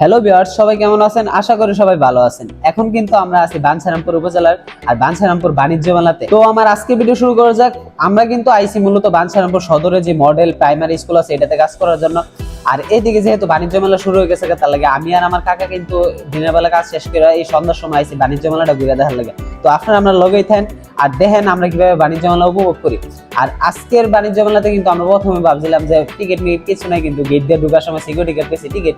Hello বিয়ার্স সবাই কেমন আছেন? আশা করি সবাই ভালো আছেন। এখন কিন্তু আমরা আছি বাঞ্ছারামপুর উপজেলার আর বাঞ্ছারামপুর বাণিজ্য মেলাতে। তো আমার আজকে ভিডিও শুরু করা যাক। আমরা কিন্তু আইসি মূলত বাঞ্ছারামপুর সদরে যে মডেল প্রাইমারি স্কুল আছে, এটাতে কাজ করার জন্য। আর এইদিকে যেহেতু বাণিজ্য মেলা শুরু হয়ে গেছে তার লাগে আমি আর আমার কাকা কিন্তু দিনের বেলা কাজ শেষ করে এই সন্ধ্যার সময় আইসি বাণিজ্য মেলাটা ঘুরে দেখার লাগে। তো আপনারা আমরা লগেই থাকেন আর দেখেন আমরা কীভাবে বাণিজ্য মেলা উপভোগ করি। আর আজকের বাণিজ্য মেলাতে কিন্তু আমরা প্রথমে ভাবছিলাম যে টিকিট নিয়ে কিছু নাই, কিন্তু গেট দিয়ে ঢুকার সময় সিকিউরিটি গার্ড পেয়েছি টিকিট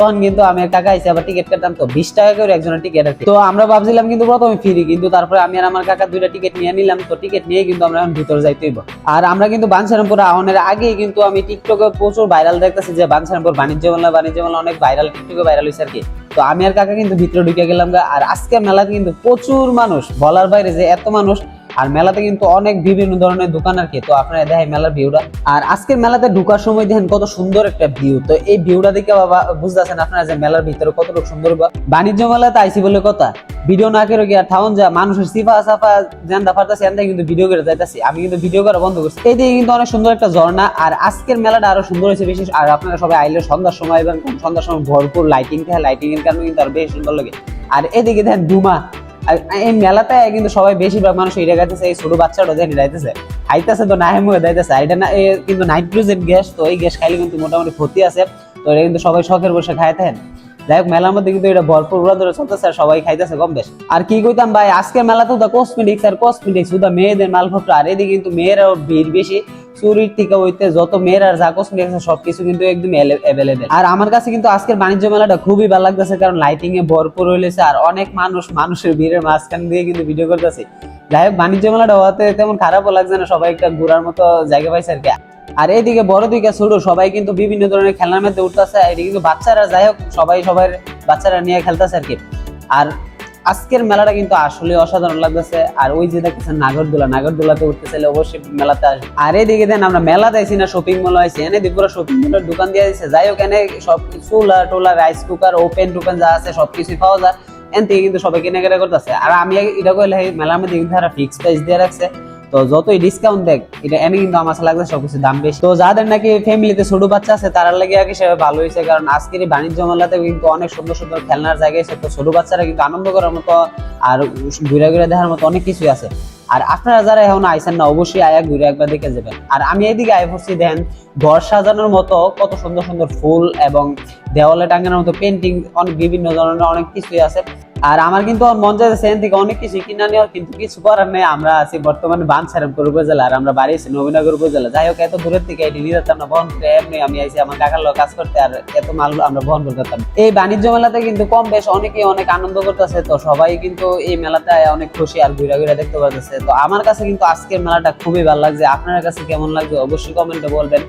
তখন কিন্তু আমি কাকা এসে আবার টিকিট কাটতাম তো। বিশ টাকা করে একজনের টিকিট আর তো আমরা ভাবছিলাম কিন্তু প্রথমে ফ্রি কিন্তু তারপরে আমি আর আমার কাকা দুইটা টিকিট নিয়ে নিলাম, তো টিকিট নিয়ে কিন্তু আমরা এখন ভিতরে যাইতে হইব। আর আমরা কিন্তু বাঞ্ছারামপুর আহনের আগেই কিন্তু আমি টিকটকে প্রচুর ভাইরাল দেখতেছি যে বাঞ্ছারামপুর বাণিজ্য মেলা বাণিজ্য মেলা অনেক ভাইরাল টিকটকে ভাইরাল হয়েছে আর কি। তো আমি আর কাকা কিন্তু ভিতরে ঢুকে গেলাম আর আজকের মেলাতে কিন্তু প্রচুর মানুষ, বলার বাইরে যে এত মানুষ আর মেলাতে কিন্তু অনেক বিভিন্ন ধরনের দোকান আর কি, তো আপনারা দেখেন মেলার ভিউটা আর আজকের মেলাতে ঢুকার সময় দেখেন কত সুন্দর একটা ভিউ তো এই ভিউটা দেখে বাবা বুঝতেছেন আপনারা যে মেলার ভিতরে কতটুকু সুন্দর বাণিজ্য মেলাতে আইসি বলে কথা, ভিডিও না করে গিয়ে থাউন যা, মানুষের সিফা সাফা জানতে পারতাছি এনতে কিন্তু ভিডিও করে যাইতাছি। আমি কিন্তু ভিডিও করা বন্ধ করছি। এই দিকে কিন্তু অনেক সুন্দর একটা ঝর্ণা, আর আজকের মেলাটা আরও সুন্দর হয়েছে বেশি আর আপনারা সবাই আইলে সন্ধ্যার সময় এবং সন্ধ্যার সময় ভরপুর লাইটিং থাকে লাইটিং এর কারণে কিন্তু আরও বেশি সুন্দর লাগে। আর এদিকে দেখেন ডুমা আর এই মেলাতে কিন্তু সবাই বেশিরভাগ মানুষ এটা গাইতেছে এই ছোট বাচ্চাটা দেখেন যাইতেছে। খাইতেছে তো নাহে মুখে যাইতেছে। এটা না কিন্তু নাইট্রোজেন গ্যাস, তো এই গ্যাস খাইলে কিন্তু মোটামুটি ক্ষতি আছে। তো এটা কিন্তু সবাই শখের বসে খাইতেন যাই হোক মেলার মধ্যে কিন্তু এটা ভরপুর উড়া ধরে চলতেছে আর সবাই খাইতেছে কম বেশ। আর কি কইতাম ভাই, আজকের মেলাতে তো কসমেটিক্স আর কসমেটিক্স শুধু মেয়েদের মালপত্র আর এদিকে কিন্তু মেয়েরাও ভিড় বেশি। চুরির থেকে হইতে যত মেয়ের আর যা কসমেটিক্স সবকিছু কিন্তু একদম অ্যাভেলেবেল আর আমার কাছে কিন্তু আজকের বাণিজ্য মেলাটা খুবই ভালো লাগতেছে, কারণ লাইটিং এ ভরপুর হইলেছে আর অনেক মানুষ মানুষের ভিড়ের মাঝখান দিয়ে কিন্তু ভিডিও করতেছে। যাই হোক, বাণিজ্য মেলাটা হওয়াতে তেমন খারাপও লাগছে না, সবাই একটা ঘোরার মতো জায়গা পাইছে আর কি। আর এইদিকে বড় দিকে ছোট, সবাই কিন্তু বিভিন্ন ধরনের খেলনার মধ্যে উঠতেছে এদিকে কিন্তু বাচ্চারা, যাই হোক, সবাই সবাই বাচ্চারা নিয়ে খেলতেছে আর কি। আর আজকের মেলাটা কিন্তু আসলে অসাধারণ লাগতেছে, আর ওই যে দেখতেছেন নাগরদোলা, নাগরদোলাতে উঠতে চাইলে অবশ্যই মেলাতে আসবে আর এইদিকে দেন আমরা মেলাতে আইছি না শপিং মল আইছি, এনে দিপুরা শপিং মলের দোকান দিয়ে দিচ্ছে যাই হোক, এনে সব চুলা, টোলা রাইস কুকার ওপেন টোপেন যা আছে সবকিছু পাওয়া যায়। এন থেকে কিন্তু সবাই কেনাকাটা করতেছে। আর আমি এটা কইলে মেলার মধ্যে কিন্তু ফিক্স প্রাইস দিয়ে রাখছে। তো যতই ডিসকাউন্ট দেখ, এটা এনে কিন্তু আমার লাগছে সবকিছু দাম বেশি। তো যাদের নাকি ফ্যামিলিতে ছোট বাচ্চা আছে তারা লাগে আর কি সেভাবে ভালো হয়েছে, কারণ আজকের বাণিজ্য মেলাতে কিন্তু অনেক সুন্দর সুন্দর খেলনার জায়গা আছে। তো ছোট বাচ্চারা কিন্তু আনন্দ করার মতো আর ঘুরে ঘুরে দেখার মতো অনেক কিছুই আছে। আর আপনারা যারা এখন আইসেন না, অবশ্যই আয়া ঘুরে একবার দেখে যাবেন। আর আমি এইদিকে আয় পড়ছি দেন ঘর সাজানোর মতো কত সুন্দর সুন্দর ফুল এবং দেওয়ালে টাঙানোর মতো পেন্টিং অনেক বিভিন্ন ধরনের অনেক কিছুই আছে। আর আমার কিন্তু মন চাইছে সেখান থেকে অনেক কিছু কিনা নেওয়ার, কিন্তু কিছু করার নেই। আমরা আছি বর্তমানে বানসারামপুর উপজেলা আর আমরা বাড়ি আছি নবীনগর উপজেলা। যাই হোক, এত দূরের থেকে এটি নিয়ে যেতাম না বহন করে এমনি আমি আইছি আমার কাকার লোক কাজ করতে, আর এত মাল আমরা বহন করতে পারতাম এই বাণিজ্য মেলাতে কিন্তু কম বেশ অনেকেই অনেক আনন্দ করতেছে, তো সবাই কিন্তু এই মেলাতে অনেক খুশি আর ঘুরে ঘুরে দেখতে পাচ্ছে তো আমার কাছে কিন্তু আজকের মেলাটা খুবই ভালো লাগছে। আপনার কাছে কেমন লাগছে অবশ্যই কমেন্টে বলবেন।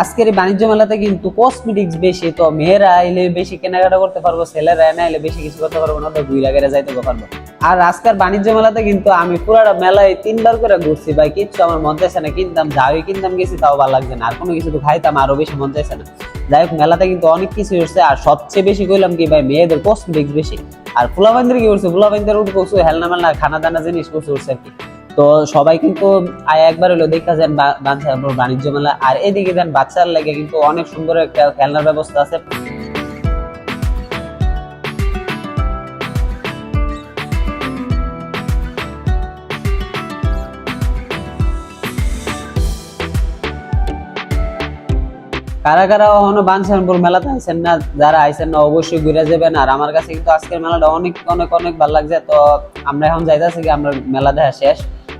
আজকের বাণিজ্য মেলাতে কিন্তু কসমেটিক্স বেশি, তো মেয়েরা আইলে বেশি কেনাকাটা করতে পারব, ছেলেরা না আইলে বেশি কিছু করতে পারব না, তো দুই লাখের যাইতে পারব। আর আজকের বাণিজ্য মেলাতে কিন্তু আমি পুরাটা মেলায় তিনবার করে ঘুরছি, ভাই, কিচ্ছু আমার মন চাইছে না, কিনতাম, যাই কিনতাম গেছি, তাও ভালো লাগছে না, আর কোনো কিছু তো খাইতাম, আরও বেশি মন চাইছে না। যাই হোক, মেলাতে কিন্তু অনেক কিছু হচ্ছে আর সবচেয়ে বেশি কইলাম কি, ভাই, মেয়েদের কসমেটিক্স বেশি। আর ফুলাবাইন্দের কি করছে, ফুলাবাইন্দের উঠে করছে হেলনা মেলনা খানা দানা জিনিস করছে, উঠছে আর কি। তো সবাই কিন্তু একবার হলো দেখা যান বাণিজ্য মেলা। আর এদিকে দেন বাচ্চার লাগে কিন্তু অনেক সুন্দর একটা খেলনার ব্যবস্থা আছে। কারা কারা এখনও বাঞ্ছারামপুর মেলাতে আইসেন না, যারা আইসেন না অবশ্যই ঘুরে যাবেন। আর আমার কাছে কিন্তু আজকের মেলাটা অনেক অনেক অনেক ভালো লাগছে। তো আমরা এখন যাইতেছি আমরা মেলা দেখা শেষ।